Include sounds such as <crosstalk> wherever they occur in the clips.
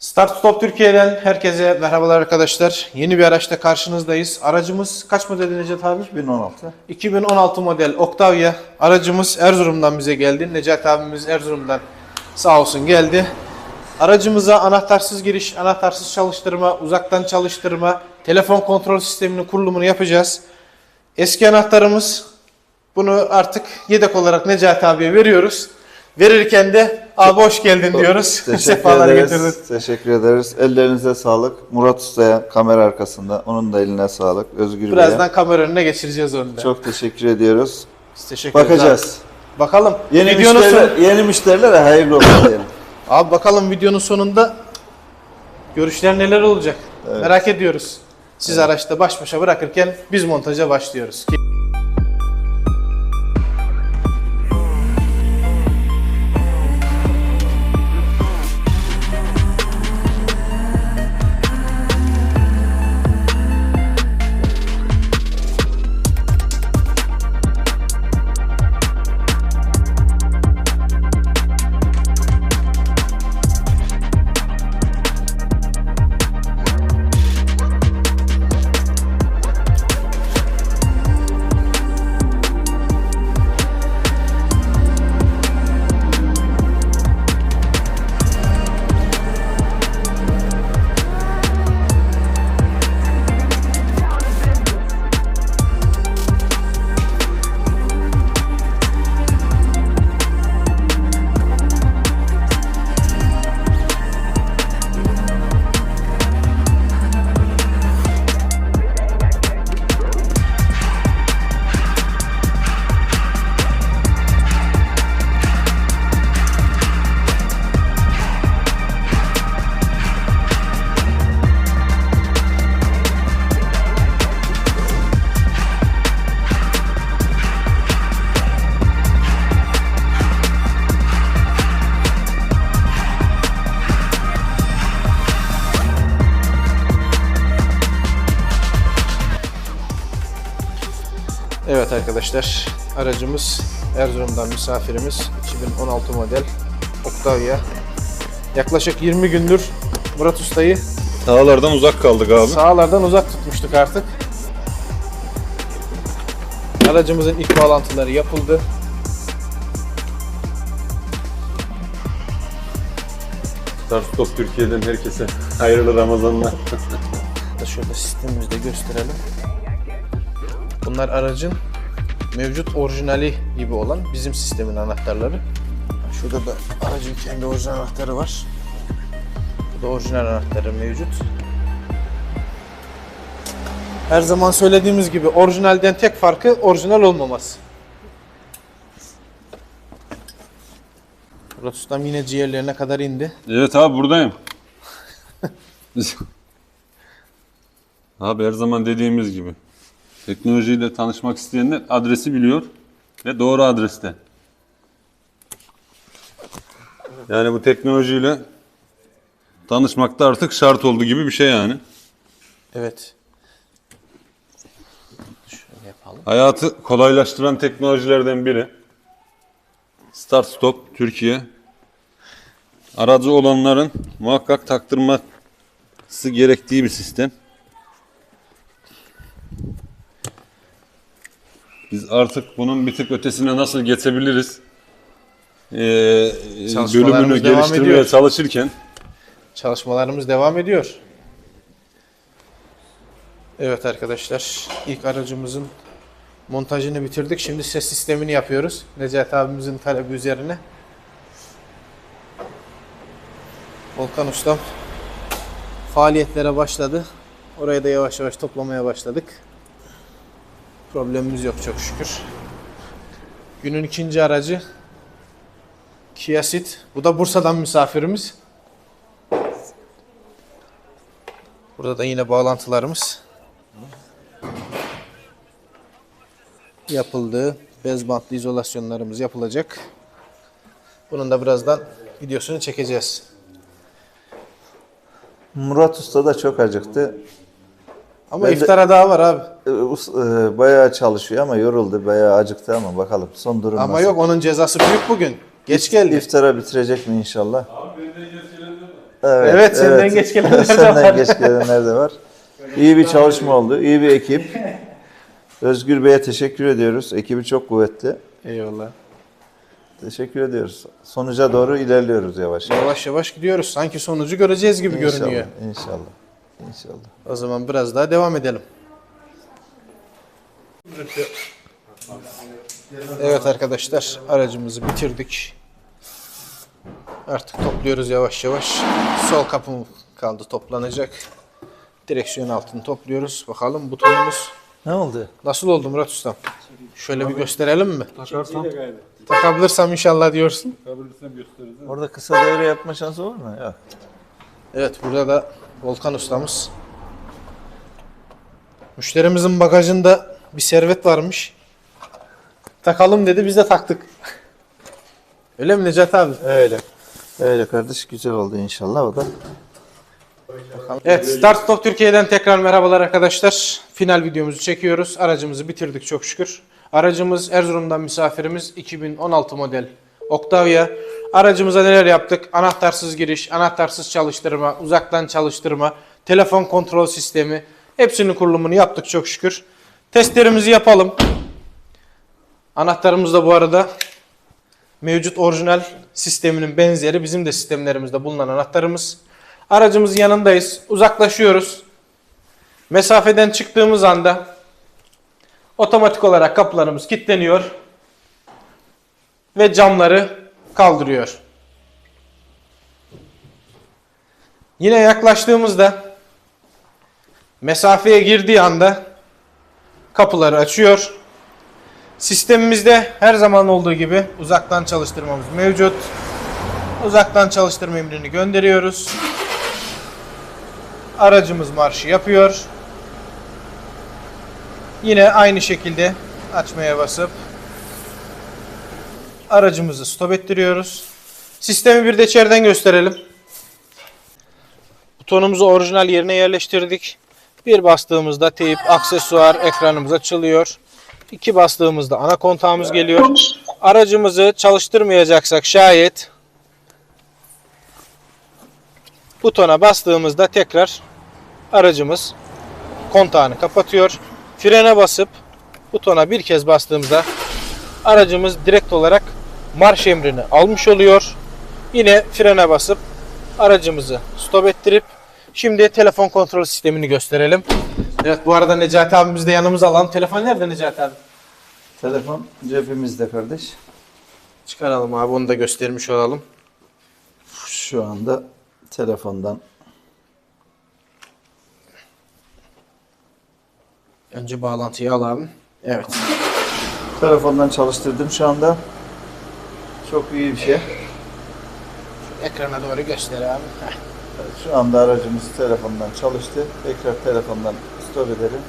Start Stop Türkiye'den herkese merhabalar arkadaşlar. Yeni bir araçta karşınızdayız. Aracımız kaç model Necati abi? 2016. 2016 model Octavia. Aracımız Erzurum'dan bize geldi. Necati abimiz Erzurum'dan sağ olsun geldi. Aracımıza anahtarsız giriş, anahtarsız çalıştırma, uzaktan çalıştırma, telefon kontrol sisteminin kurulumunu yapacağız. Eski anahtarımız bunu artık yedek olarak Necati abiye veriyoruz. Verirken de abi hoş geldin diyoruz. <laughs> Sefalar getirdin. Teşekkür ederiz. Ellerinize sağlık. Murat Usta'ya kamera arkasında. Onun da eline sağlık. Özgür Bey'e. Birazdan kamera önüne geçireceğiz onu da. Çok teşekkür ediyoruz. Biz teşekkür Bakacağız. abi. Bakalım. Yeni videonun müşteriler, sonu- yeni müşterilere hayırlı olsun diyelim. <clears throat> Abi bakalım videonun sonunda görüşler neler olacak? Evet. Merak ediyoruz. Siz araçta baş başa bırakırken biz montaja başlıyoruz. Evet arkadaşlar aracımız Erzurum'dan misafirimiz 2016 model Octavia. Yaklaşık 20 gündür Murat Usta'yı Dağlardan uzak kaldık abi. sahalardan uzak tutmuştuk artık. Aracımızın ilk bağlantıları yapıldı. Start Stop Türkiye'den herkese hayırlı Ramazanlar. <laughs> şöyle sistemimizde gösterelim. Bunlar aracın mevcut orijinali gibi olan bizim sistemin anahtarları. Şurada da aracın kendi orijinal anahtarı var. Bu da orijinal anahtarı mevcut. Her zaman söylediğimiz gibi orijinalden tek farkı orijinal olmaması. Murat Ustam yine ciğerlerine kadar indi. Evet abi buradayım. <laughs> abi her zaman dediğimiz gibi teknolojiyle tanışmak isteyenler adresi biliyor ve doğru adreste. Yani bu teknolojiyle tanışmak da artık şart oldu gibi bir şey yani. Evet. Şöyle yapalım. Hayatı kolaylaştıran teknolojilerden biri. Start Stop Türkiye. Aracı olanların muhakkak taktırması gerektiği bir sistem. Biz artık bunun bir tık ötesine nasıl geçebiliriz? Ee, bölümünü devam geliştirmeye ediyor. çalışırken Çalışmalarımız devam ediyor. Evet arkadaşlar, ilk aracımızın montajını bitirdik. Şimdi ses sistemini yapıyoruz. Necati abimizin talebi üzerine. Volkan Ustam faaliyetlere başladı. Orayı da yavaş yavaş toplamaya başladık. Problemimiz yok çok şükür. Günün ikinci aracı Kia Ceed. Bu da Bursa'dan misafirimiz. Burada da yine bağlantılarımız yapıldı. Bez bantlı izolasyonlarımız yapılacak. Bunun da birazdan videosunu çekeceğiz. Murat Usta da çok acıktı. Ama Ben de- iftara daha var abi. Us- e, Bayağı çalışıyor ama yoruldu. Bayağı acıktı ama bakalım son durum Ama nasıl? yok onun cezası büyük bugün. Geç geldi. İftara bitirecek mi inşallah? Abi benden geç gelen Evet, Evet, senden geç gelenler de Senden <laughs> var. geç gelenler de var. İyi bir çalışma oldu. iyi bir ekip. <laughs> Özgür Bey'e teşekkür ediyoruz. Ekibi çok kuvvetli. Eyvallah. Teşekkür ediyoruz. Sonuca doğru ilerliyoruz yavaş yavaş. Yavaş yavaş gidiyoruz. Sanki sonucu göreceğiz gibi görünüyor. İnşallah, inşallah. O zaman biraz daha devam edelim. Evet arkadaşlar aracımızı bitirdik. Artık topluyoruz yavaş yavaş. Sol kapım kaldı toplanacak. Direksiyon altını topluyoruz. Bakalım butonumuz Ne oldu? nasıl oldu Murat Ustam? Şöyle bir gösterelim mi? Takabilirsem inşallah diyorsun. Orada kısa devre yapma şansı var mı? Yok. Evet burada da Volkan ustamız. Müşterimizin bagajında bir servet varmış. Takalım dedi biz de taktık. Öyle mi Necat abi? Öyle. Öyle kardeş güzel oldu inşallah o da. Evet Start Stop Türkiye'den tekrar merhabalar arkadaşlar. Final videomuzu çekiyoruz. Aracımızı bitirdik çok şükür. Aracımız Erzurum'dan misafirimiz 2016 model Octavia. Aracımıza neler yaptık? Anahtarsız giriş, anahtarsız çalıştırma, uzaktan çalıştırma, telefon kontrol sistemi. Hepsinin kurulumunu yaptık çok şükür. Testlerimizi yapalım. Anahtarımız da bu arada mevcut orijinal sisteminin benzeri bizim de sistemlerimizde bulunan anahtarımız. Aracımızın yanındayız. Uzaklaşıyoruz. Mesafeden çıktığımız anda otomatik olarak kapılarımız kilitleniyor ve camları kaldırıyor. Yine yaklaştığımızda mesafeye girdiği anda kapıları açıyor. Sistemimizde her zaman olduğu gibi uzaktan çalıştırmamız mevcut. Uzaktan çalıştırma emrini gönderiyoruz. Aracımız marşı yapıyor. Yine aynı şekilde açmaya basıp aracımızı stop ettiriyoruz. Sistemi bir de içeriden gösterelim. Butonumuzu orijinal yerine yerleştirdik. Bir bastığımızda teyip aksesuar ekranımız açılıyor. İki bastığımızda ana kontağımız geliyor. Aracımızı çalıştırmayacaksak şayet butona bastığımızda tekrar aracımız kontağını kapatıyor. Frene basıp butona bir kez bastığımızda aracımız direkt olarak marş emrini almış oluyor. Yine frene basıp aracımızı stop ettirip şimdi telefon kontrol sistemini gösterelim. Evet bu arada Necati abimiz de yanımıza alalım. Telefon nerede Necati abi? Telefon cebimizde kardeş. Çıkaralım abi onu da göstermiş olalım. Şu anda telefondan Önce bağlantıyı al abi. Evet. telefondan çalıştırdım şu anda. Çok iyi bir şey. Ekrana doğru göster abi. Heh. Evet, Şu anda aracımız telefondan çalıştı. Tekrar telefondan stop edelim.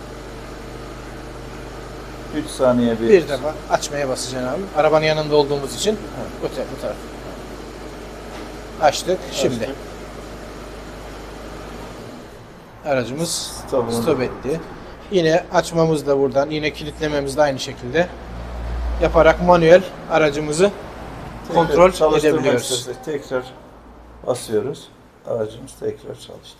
3 saniye bir. Bir defa açmaya basacaksın abi. Arabanın yanında olduğumuz için. Bu, taraf, bu taraf. Açtık. Şimdi. Açtık. Aracımız Stop'unu stop etti. Yine açmamız da buradan, yine kilitlememiz de aynı şekilde yaparak manuel aracımızı kontrol çalıştırmak edebiliyoruz. Tekrar basıyoruz. Aracımız tekrar çalıştı.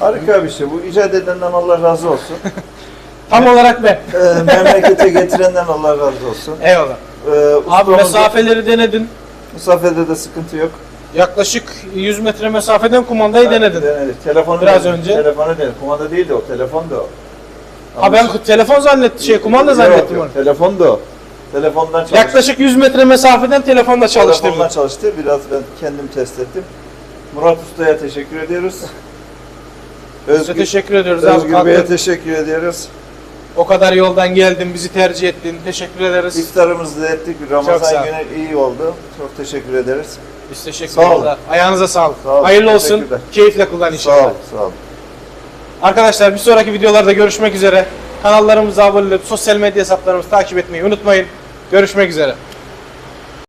Harika bir şey. Bu icat edenden Allah razı olsun. <laughs> Tam olarak ben. Ee, memlekete getirenden Allah razı olsun. Eyvallah. Ee, Abi ustamız- mesafeleri denedin. Mesafede de sıkıntı yok. Yaklaşık 100 metre mesafeden kumandayı denedin. Denedik. Telefonu Biraz denedik. önce. Telefonu denedik. Kumanda değildi o. Telefon da o. Ha ben telefon zannettim, şey kumanda zannettim Yok, onu. yok. Telefon da o. Telefondan çalıştı. Yaklaşık 100 metre mesafeden telefonla çalıştırdım. Telefondan çalıştı. Biraz ben kendim test ettim. Murat Usta'ya teşekkür ediyoruz. Özgür, teşekkür ediyoruz abi. Özgür Bey'e teşekkür ediyoruz. O kadar yoldan geldin, bizi tercih ettin. Teşekkür ederiz. İftarımızı da ettik. Ramazan günü iyi oldu. Çok teşekkür ederiz. Biz teşekkür Sağ olun. Ayağınıza sağlık. Sağ olun, Hayırlı olsun. Keyifle kullan inşallah. Sağ ol. Sağ ol. Arkadaşlar bir sonraki videolarda görüşmek üzere. Kanallarımıza abone olup sosyal medya hesaplarımızı takip etmeyi unutmayın. Görüşmek üzere.